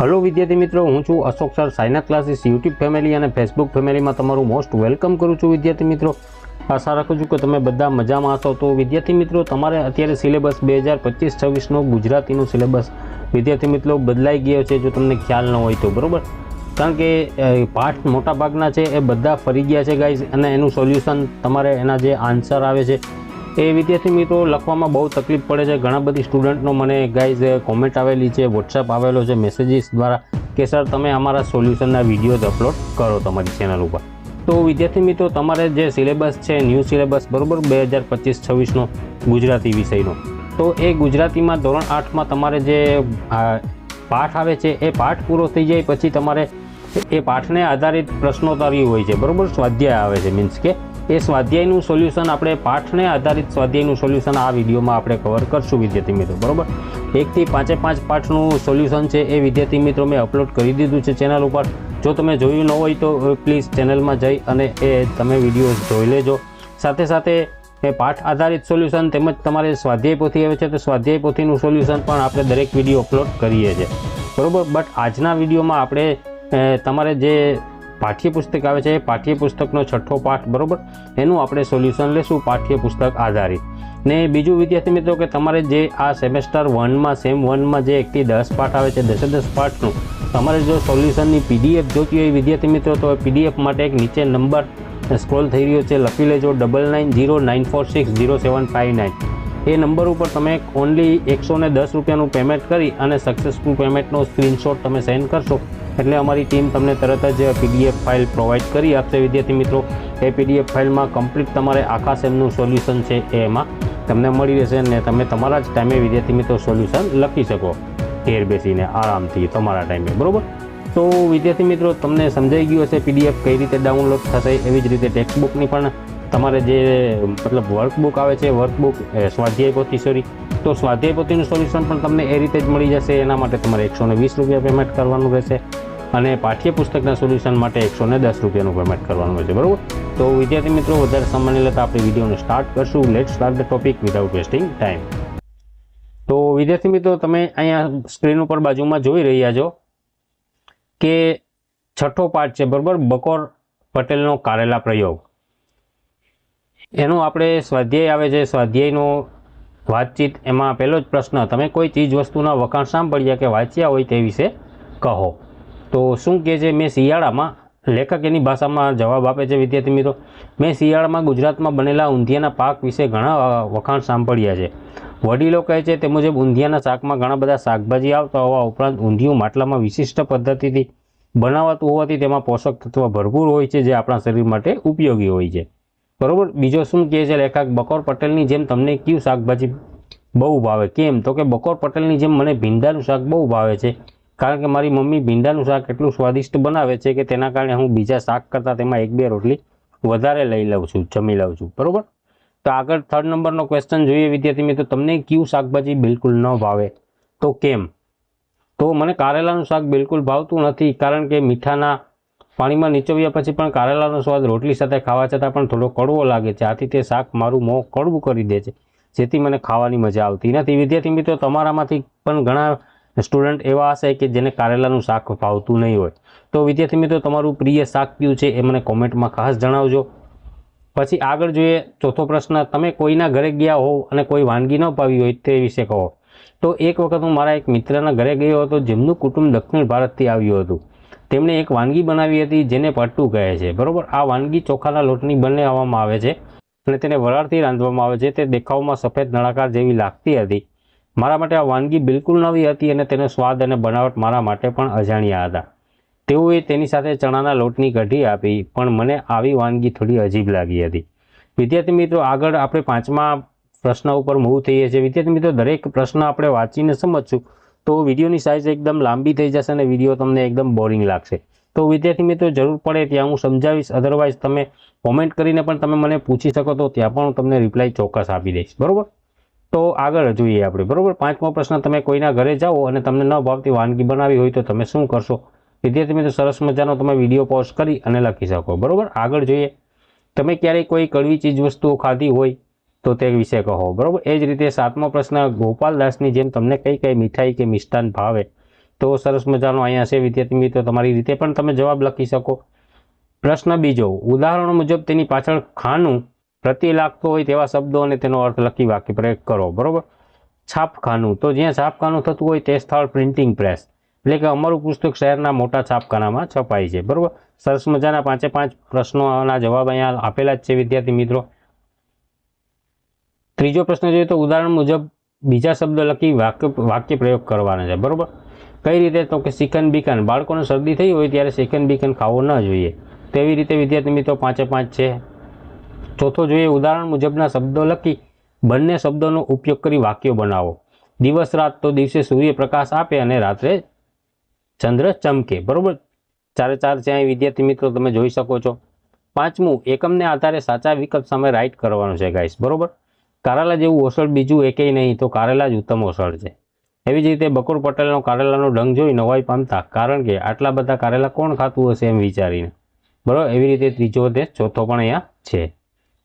Hello વિદ્યાર્થી મિત્રો, હું છું Ashok sir. Saina classes YouTube family અને ફેસબુક ફેમિલીમાં તમારું મોસ્ટ વેલકમ કરું છું વિદ્યાર્થી મિત્રો. આશા રાખું છું કે તમે બધા મજામાં હશો. તો વિદ્યાર્થી મિત્રો, તમારે અત્યારે સિલેબસ બે હજાર પચીસ છવ્વીસનો ગુજરાતીનું સિલેબસ વિદ્યાર્થી મિત્રો બદલાઈ ગયો છે, જો તમને ખ્યાલ ન હોય તો, બરાબર? કારણ કે પાઠ મોટા ભાગના છે, એ બધા ફરી ગયા છે ગાઈઝ અને એનું સોલ્યુશન તમારે એના જે આન્સર આવે છે એ વિદ્યાર્થી મિત્રો, લખવામાં બહુ તકલીફ પડે છે. ઘણા બધી સ્ટુડન્ટનો મને ગાઈઝ કોમેન્ટ આવેલી છે વોટ્સઅપ આવેલો છે મેસેજીસ દ્વારા કે સર તમે અમારા સોલ્યુશનના વિડીયોઝ અપલોડ કરો તમારી ચેનલ ઉપર. તો વિદ્યાર્થી મિત્રો, તમારે જે સિલેબસ છે ન્યૂ સિલેબસ બરાબર, બે હજાર પચીસ છવ્વીસનો ગુજરાતી વિષયનો. તો એ ગુજરાતીમાં ધોરણ આઠમાં તમારે જે પાઠ આવે છે, એ પાઠ પૂરો થઈ જાય. પછી તમારે એ પાઠને આધારિત પ્રશ્નોત્તરી હોય છે. બરાબર, સ્વાધ્યાય આવે છે મીન્સ કે એ સ્વાધ્યાયનું સોલ્યુશન આપણે પાઠને આધારિત સ્વાધ્યાયનું સોલ્યુશન આ વિડીયોમાં આપણે કવર કરશું, વિદ્યાર્થી મિત્રો. બરોબર? એકથી પાંચે પાંચ પાઠનું સોલ્યુશન છે એ વિદ્યાર્થી મિત્રો મેં અપલોડ કરી દીધું છે ચેનલ ઉપર. જો તમે જોયું ન હોય તો પ્લીઝ ચેનલમાં જઈ અને એ તમે વીડિયો જોઈ લેજો. સાથે સાથે એ પાઠ આધારિત સોલ્યુશન તેમજ તમારે સ્વાધ્યાય પોથી આવે છે તો સ્વાધ્યાય પોથીનું સોલ્યુશન પણ આપણે દરેક વીડિયો અપલોડ કરીએ છીએ. બરોબર? બટ આજના વિડીયોમાં આપણે તમારે જે પાઠ્યપુસ્તક આવે છે. પાઠ્યપુસ્તકનો છઠ્ઠો પાઠ, બરાબર? એનું આપણે સોલ્યુશન લેશું પાઠ્યપુસ્તક આધારિત. ને બીજું વિદ્યાર્થી મિત્રો કે તમારે જે આ સેમેસ્ટર વનમાં સેમ વનમાં જે એકથી દસ પાઠ આવે છે, દસે દસ પાઠનું, તમારે જો સોલ્યુશનની પીડીએફ જોતી હોય વિદ્યાર્થી મિત્રો, તો પીડીએફ માટે એક નીચે નંબર સ્ક્રોલ થઈ રહ્યો છે. લખી લેજો double nine zero nine four six zero seven five nine એ નંબર ઉપર તમે ઓનલી એકસો ને દસ રૂપિયાનું પેમેન્ટ કરી અને સક્સેસફુલ પેમેન્ટનો સ્ક્રીનશોટ તમે સેન્ડ કરશો. એટલે અમારી ટીમ તમને તરત જ પીડીએફ ફાઇલ પ્રોવાઈડ કરી આપશે. વિદ્યાર્થી મિત્રો, એ પીડીએફ ફાઇલમાં કમ્પ્લીટ તમારે આખા સેમનું સોલ્યુશન છે એ એમાં તમને મળી રહેશે અને તમે તમારા જ ટાઈમે વિદ્યાર્થી મિત્રો સોલ્યુશન લખી શકો. ઘેર બેસીને, આરામથી તમારા ટાઈમે બરાબર? તો વિદ્યાર્થી મિત્રો, તમને સમજાઈ ગયું હશે પીડીએફ કઈ રીતે ડાઉનલોડ થશે, એવી જ રીતે ટેક્સ્ટબુકની પણ તમારે જે, મતલબ વર્કબુક આવે છે વર્કબુક સ્વાધ્યાય પોથી સોરી તો સ્વાધ્યાય પોથીનું સોલ્યુશન પણ તમને એ રીતે જ મળી જશે. એના માટે તમારે એકસો ને વીસ રૂપિયા પેમેન્ટ કરવાનું રહેશે. અને પાઠ્યપુસ્તકના સોલ્યુશન માટે એકસો ને દસ રૂપિયાનું પેમેન્ટ કરવાનું રહેશે. બરાબર? તો વિદ્યાર્થી મિત્રો, વધારે સમય નહીં લેતા આપણે વિડીયોને સ્ટાર્ટ કરશું. Let start the topic without wasting time તો વિદ્યાર્થી મિત્રો, તમે અહીંયા સ્ક્રીન ઉપર બાજુમાં જોઈ રહ્યા છો કે છઠ્ઠો પાઠ છે. બરાબર? બકોર પટેલનો કારેલા પ્રયોગ. એનો આપણે સ્વાધ્યાય આવે છે, સ્વાધ્યાયનો વાતચીત, એમાં પહેલો જ પ્રશ્ન, તમે કોઈ ચીજ વસ્તુના વખાણ સાંભળ્યા કે વાંચ્યા હોય તે વિશે કહો. તો શું કહે છે, મેં શિયાળામાં લેખક એની ભાષામાં જવાબ આપે છે, વિદ્યાર્થી મિત્રો? મેં શિયાળામાં ગુજરાતમાં બનેલા ઊંધિયાના પાક વિશે ઘણા વખાણ સાંભળ્યા છે. વડીલો કહે છે, તે મુજબ ઊંધિયાના શાકમાં ઘણા બધા શાકભાજી આવતા હોવા ઉપરાંત ઊંધિયું માટલામાં વિશિષ્ટ પદ્ધતિથી બનાવાતું હોવાથી તેમાં પોષક તત્વ ભરપૂર હોય છે, જે આપણા શરીર માટે ઉપયોગી હોય છે. બરોબર? બીજો શું કહે છે, લેખક, બકોર પટેલની જેમ તમને કયું શાકભાજી બહુ ભાવે? કેમ? તો કે બકોર પટેલની જેમ મને ભીંડાનું શાક બહુ ભાવે છે. કારણ કે મારી મમ્મી ભીંડાનું શાક એટલું સ્વાદિષ્ટ બનાવે છે કે તેના કારણે હું બીજા શાક કરતાં તેમાં એક બે રોટલી વધારે લઈ લઉં છું, જમી લઉં છું. બરાબર? તો આગળ થર્ડ નંબરનો ક્વેશ્ચન જોઈએ, વિદ્યાર્થી મિત્રો, તમને કયું શાકભાજી બિલકુલ ન ભાવે? તો કેમ? તો મને કારેલાનું શાક બિલકુલ ભાવતું નથી, કારણ કે મીઠાના પાણીમાં નીચોવ્યા પછી પણ કારેલાનો સ્વાદ રોટલી સાથે ખાવા છતાં પણ થોડો કડવો લાગે છે. આથી તે શાક મારું મોં કડવું કરી દે છે, જેથી મને ખાવાની મજા આવતી નથી. વિદ્યાર્થી મિત્રો, તમારામાંથી પણ ઘણા સ્ટુડન્ટ એવા હશે કે જેને કારેલાનું શાક ભાવતું નહીં હોય. તો વિદ્યાર્થી મિત્રો, તમારું પ્રિય શાક કયું છે એ મને કોમેન્ટમાં ખાસ જણાવજો. પછી આગળ જોઈએ, ચોથો પ્રશ્ન, તમે કોઈના ઘરે ગયા હોવ અને કોઈ વાનગી ન પાવી હોય તે વિશે કહો. તો એક વખત હું મારા એક મિત્રના ઘરે ગયો હતો, જેમનું કુટુંબ દક્ષિણ ભારતથી આવ્યું હતું. તેમણે એક વાનગી બનાવી હતી જેને પટ્ટુ કહે છે. બરાબર? આ વાનગી ચોખાના લોટની બનાવવામાં આવે છે અને તેને વરાળથી રાંધવામાં આવે છે. તે દેખાવમાં સફેદ નળાકાર જેવી લાગતી હતી. મારા માટે આ વાનગી બિલકુલ નવી હતી અને તેનો સ્વાદ અને બનાવટ મારા માટે પણ અજાણ્યા હતા. તેઓએ તેની સાથે ચણાના લોટની કઢી આપી, પણ મને આવી વાનગી થોડી અજીબ લાગી હતી. વિદ્યાર્થી મિત્રો, આગળ આપણે પાંચમા પ્રશ્ન ઉપર મૂવ થઈએ છીએ. વિદ્યાર્થી મિત્રો, દરેક પ્રશ્ન આપણે વાંચીને સમજશું. તો વિડીયોની સાઇઝ એકદમ લાંબી થઈ જશે અને વીડિયો તમને એકદમ બોરિંગ લાગશે. તો વિદ્યાર્થી મિત્રો, જરૂર પડે ત્યાં હું સમજાવીશ. અધરવાઇઝ તમે કોમેન્ટ કરીને પણ તમે મને પૂછી શકો તો ત્યાં પણ હું તમને રિપ્લાય ચોક્કસ આપી દઈશ. બરાબર? તો આગળ જોઈએ આપણે. બરાબર? પાંચમો પ્રશ્ન, તમે કોઈના ઘરે જાઓ અને તમને ન ભાવતી વાનગી બનાવી હોય તો તમે શું કરશો? વિદ્યાર્થી મિત્રો, સરસ મજાનો તમે વીડિયો પોસ્ટ કરી અને લખી શકો. બરાબર? આગળ જોઈએ. તમે ક્યારેય કોઈ કડવી ચીજ વસ્તુઓ ખાધી હોય તો તે વિશે કહો. બરોબર? એ જ રીતે સાતમો પ્રશ્ન ગોપાલદાસની જેમ તમને કઈ કઈ મીઠાઈ કે મિષ્ટાન ભાવે? તો સરસ મજાનો અહીંયા છે વિદ્યાર્થી મિત્રો, તમારી રીતે પણ તમે જવાબ લખી શકો. પ્રશ્ન બીજો, ઉદાહરણ મુજબ તેની પાછળ ખાનું પ્રતિ લાગતો હોય તેવા શબ્દો અને તેનો અર્થ લખી વાક્ય પ્રયોગ કરો. બરોબર? છાપખાનું, તો જ્યાં છાપખાનું થતું હોય તે સ્થળ પ્રિન્ટિંગ પ્રેસ, એટલે કે અમારું પુસ્તક શહેરના મોટા છાપખાનામાં છપાય છે. બરોબર? સરસ મજાના પાંચે પાંચ પ્રશ્નોના જવાબ અહીંયા આપેલા જ છે વિદ્યાર્થી મિત્રો. ત્રીજો પ્રશ્ન જોઈએ તો ઉદાહરણ મુજબ બીજા શબ્દ લખી વાક્ય વાક્ય પ્રયોગ કરવાના છે, બરાબર? કઈ રીતે? તો કે સિકન બીકન. બાળકોને શરદી થઈ હોય ત્યારે સિકન બીકન ખાવો ન જોઈએ. તેવી રીતે વિદ્યાર્થી મિત્રો, પાંચે પાંચ છે. ચોથો જોઈએ, ઉદાહરણ મુજબના શબ્દો લખી બંને શબ્દોનો ઉપયોગ કરી વાક્યો બનાવો. દિવસ, રાત તો દિવસે સૂર્યપ્રકાશ આપે અને રાત્રે ચંદ્ર ચમકે, બરાબર? ચારે ચાર છે વિદ્યાર્થી મિત્રો, તમે જોઈ શકો છો. પાંચમું, એકમને આધારે સાચા વિકલ્પ સામે રાઈટ કરવાનું છે, ગાઈસ, બરોબર? કારેલા જેવું ઓસળ બીજું એકેય નહીં, તો કારેલા જ ઉત્તમ ઓસળ છે. એવી જ રીતે બકુર પટેલનો કારેલાનો ડંગ જોઈ નવાઈ પામતા, કારણ કે આટલા બધા કારેલા કોણ ખાતું હશે એમ વિચારીને. બરાબર, એવી રીતે ત્રીજો તે ચોથો પણ અહીંયા છે.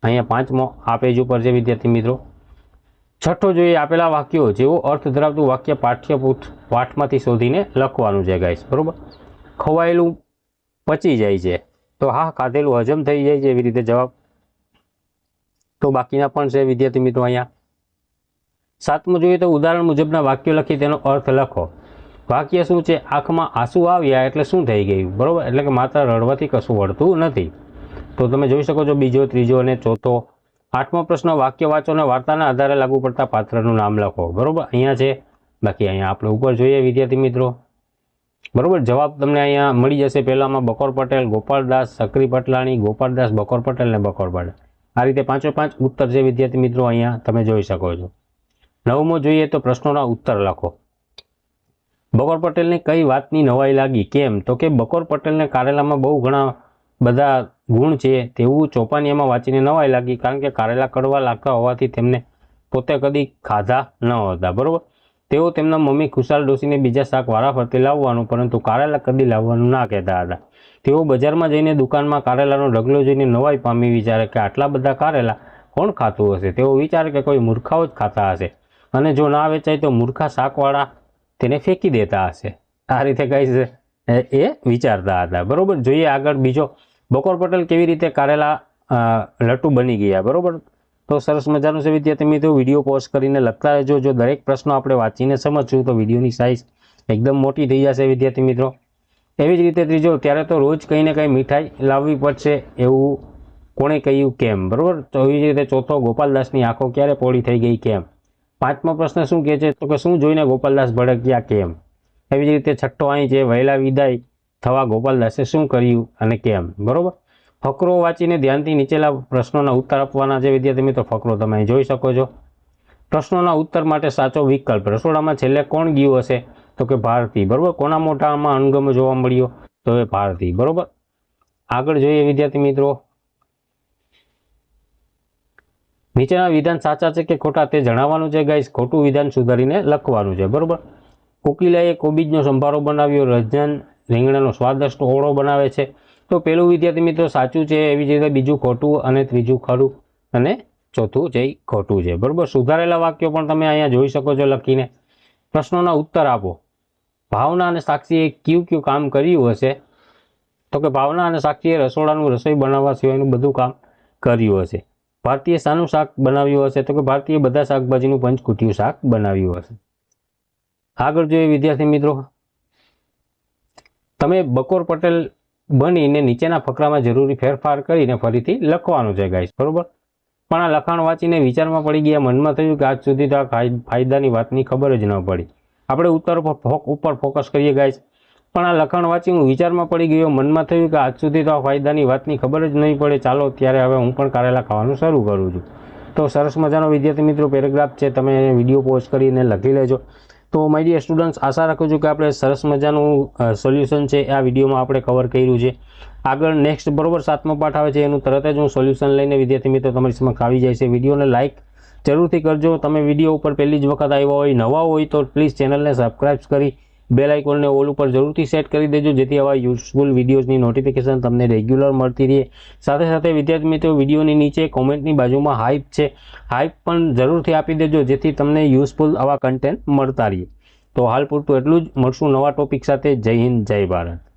અહીંયા પાંચમો આ પેજ ઉપર છે વિદ્યાર્થી મિત્રો. છઠ્ઠો જોઈએ આપેલા વાક્યો જેવો અર્થ ધરાવતું વાક્ય પાઠ્યપુઠ પાઠમાંથી શોધીને લખવાનું છે ગાઈસ બરાબર? ખવાયેલું પચી જાય છે. તો હા, ખાધેલું હજમ થઈ જાય છે એવી રીતે જવાબ તો બાકીના પણ છે વિદ્યાર્થી મિત્રો અહીંયા. સાતમું જોઈએ તો ઉદાહરણ મુજબના વાક્યો લખી તેનો અર્થ લખો. વાક્ય શું છે? આંખમાં આંસુ આવ્યા એટલે શું થઈ ગયું? બરાબર? એટલે કે માત્ર રડવાથી કશું વળતું નથી. તો તમે જોઈ શકો છો બીજો, ત્રીજો અને ચોથો. આઠમો પ્રશ્ન, વાક્ય વાંચો અને વાર્તાના આધારે લાગુ પડતા પાત્રનું નામ લખો. બરાબર? અહીંયા છે. બાકી અહીંયા આપણે ઉપર જોઈએ વિદ્યાર્થી મિત્રો. બરાબર? જવાબ તમને અહીંયા મળી જશે. પહેલાંમાં બકોર પટેલ, ગોપાલદાસ, સક્રી પટલાણી, ગોપાલદાસ, બકોર પટેલ ને બકોર પટેલ. આ રીતે પાંચો પાંચ ઉત્તર જે વિદ્યાર્થી મિત્રો અહીંયા તમે જોઈ શકો છો. નવમો જોઈએ તો પ્રશ્નોના ઉત્તર લખો. બકોર પટેલને કઈ વાતની નવાઈ લાગી? કેમ? તો કે બકોર પટેલને કારેલામાં બહુ ઘણા બધા ગુણ છે, તેવું ચોપાનિયામાં વાંચીને નવાઈ લાગી, કારણ કે કારેલા કડવા લાગતા હોવાથી તેમને પોતે કદી ખાધા ન હતા. બરોબર? તેઓ તેમના મમ્મી ખુશાલ ડોસીને બીજા શાક વારાફરતી લાવવાનું, પરંતુ કારેલા કદી લાવવાનું ના કહેતા હતા. તેઓ બજારમાં જઈને દુકાનમાં કારેલાનો ઢગલો જોઈને નવાઈ પામી વિચારે કે આટલા બધા કારેલા કોણ ખાતું હશે? તેઓ વિચારે કે કોઈ મૂર્ખાઓ જ ખાતા હશે. અને જો ના વેચાય તો મૂર્ખા શાકવાળા તેને ફેંકી દેતા હશે. આ રીતે છે, એ વિચારતા હતા. બરાબર, જોઈએ આગળ બીજો. બકોર પટેલ કેવી રીતે કારેલા લટુ બની ગયા. બરોબર? તો સરસ મજાનું છે વિદ્યાર્થી મિત્રો, વીડિયો પોઝ કરીને લખતા રહેજો. જો દરેક પ્રશ્નો આપણે વાંચીને સમજશું, તો વિડીયોની સાઇઝ એકદમ મોટી થઈ જશે વિદ્યાર્થી મિત્રો. એવી જ રીતે ત્રીજો, ત્યારે તો રોજ કંઈ ને કંઈ મીઠાઈ લાવવી પડશે એવું કોણે કહ્યું કેમ? બરાબર? તો એવી જ રીતે ચોથો, ગોપાલદાસની આંખો ક્યારે પોળી થઈ ગઈ કેમ? પાંચમો પ્રશ્ન શું કહે છે? તો કે શું જોઈને ગોપાલદાસ ભડક્યા કેમ? એવી જ રીતે છઠ્ઠો અહીં છે, વહેલા વિદાય થવા ગોપાલદાસે શું કર્યું અને કેમ? બરોબર? ફકરો વાંચીને ધ્યાનથી નીચેલા પ્રશ્નોના ઉત્તર આપવાના છે. વિદ્યાર્થી મિત્રો, ફકરો તમે જોઈ શકો છો. પ્રશ્નોના ઉત્તર માટે સાચો વિકલ્પ. રસોડામાં છેલ્લે કોણ ગયું હશે? તો કે ભારતી. બરાબર? કોના મોઢામાં અણગમ જોવા મળ્યો? તો એ ભારતી. બરાબર? આગળ જોઈએ વિદ્યાર્થી મિત્રો. નીચેના વિધાન સાચા છે કે ખોટા તે જણાવવાનું છે ગાઈસ. ખોટું વિધાન સુધારીને લખવાનું છે. બરાબર? કોકિલાએ કોબીજનો સંભારો બનાવ્યો. રજન રીંગણાનો સ્વાદિષ્ટ ઓળો બનાવે છે. તો પેલું વિદ્યાર્થી મિત્રો સાચું છે, એવી જ રીતે બીજું ખોટું અને ત્રીજું ખરું અને ચોથું જે ખોટું છે. બરાબર? સુધારેલા વાક્યો પણ તમે અહીંયા જોઈ શકો છો લખીને. પ્રશ્નોના ઉત્તર આપો. ભાવના અને સાક્ષીએ કયું કયું કામ કર્યું હશે? તો કે ભાવના અને સાક્ષીએ રસોડાનું રસોઈ બનાવવા સિવાયનું બધું કામ કર્યું હશે. ભારતીય શાનું શાક બનાવ્યું હશે? તો કે ભારતીય બધા શાકભાજીનું પંચકુટિયું શાક બનાવ્યું હશે? આગળ જોઈએ વિદ્યાર્થી મિત્રો. તમે બકોર પટેલ બનીને નીચેના ફકરામાં જરૂરી ફેરફાર કરીને ફરીથી લખવાનું છે ગાઈસ બરોબર? પણ આ લખાણ વાંચીને વિચારમાં પડી ગયા, મનમાં થયું કે આજ સુધી તો આ ફાય- ફાયદાની વાતની ખબર જ ન પડી. આપણે ઉત્તર ઉપર ફોકસ કરીએ ગાઈસ પણ આ લખાણ વાંચી હું વિચારમાં પડી ગયો, મનમાં થયું કે આજ સુધી તો આ ફાયદાની વાતની ખબર જ નહીં પડે. ચાલો, ત્યારે હવે હું પણ કારેલા ખાવાનું શરૂ કરું છું. તો સરસ મજાનો વિદ્યાર્થી મિત્રો પેરેગ્રાફ છે, તમે વીડિયો પોસ્ટ કરીને લખી લેજો. તો માય ડિયર સ્ટુડન્ટ્સ આશા રાખું છું કે આપણે સરસ મજાનું સોલ્યુશન છે આ વિડીયોમાં આપણે કવર કર્યું છે. આગળ નેક્સ્ટ બરોબર સાતમો પાઠ આવે છે, એનું તરત જ હું સોલ્યુશન લઈને વિદ્યાર્થી મિત્રો તમારી સમક્ષ આવી જાય છે. વિડીયોને લાઇક જરૂરથી કરજો. તમે વીડિયો ઉપર પહેલી જ વખત આવ્યા હોય, નવા હોય તો પ્લીઝ ચેનલને સબસ્ક્રાઈબ કરી બેલ આઇકોનને ઓલ ઉપર જરૂરથી સેટ કરી દેજો, જેથી આવા યુઝફુલ વિડીયોઝની નોટિફિકેશન તમને રેગ્યુલર મળતી રહે. સાથે સાથે વિદ્યાર્થી મિત્રો, વિડીયોની નીચે કોમેન્ટની બાજુમાં હાઇપ છે. હાઇપ પણ જરૂરથી આપી દેજો, જેથી તમને યુઝફુલ આવા કન્ટેન્ટ મળતા રહે. તો હાલ પૂરતું એટલું જ. મળશું નવા ટોપિક સાથે. જય હિન્દ, જય ભારત.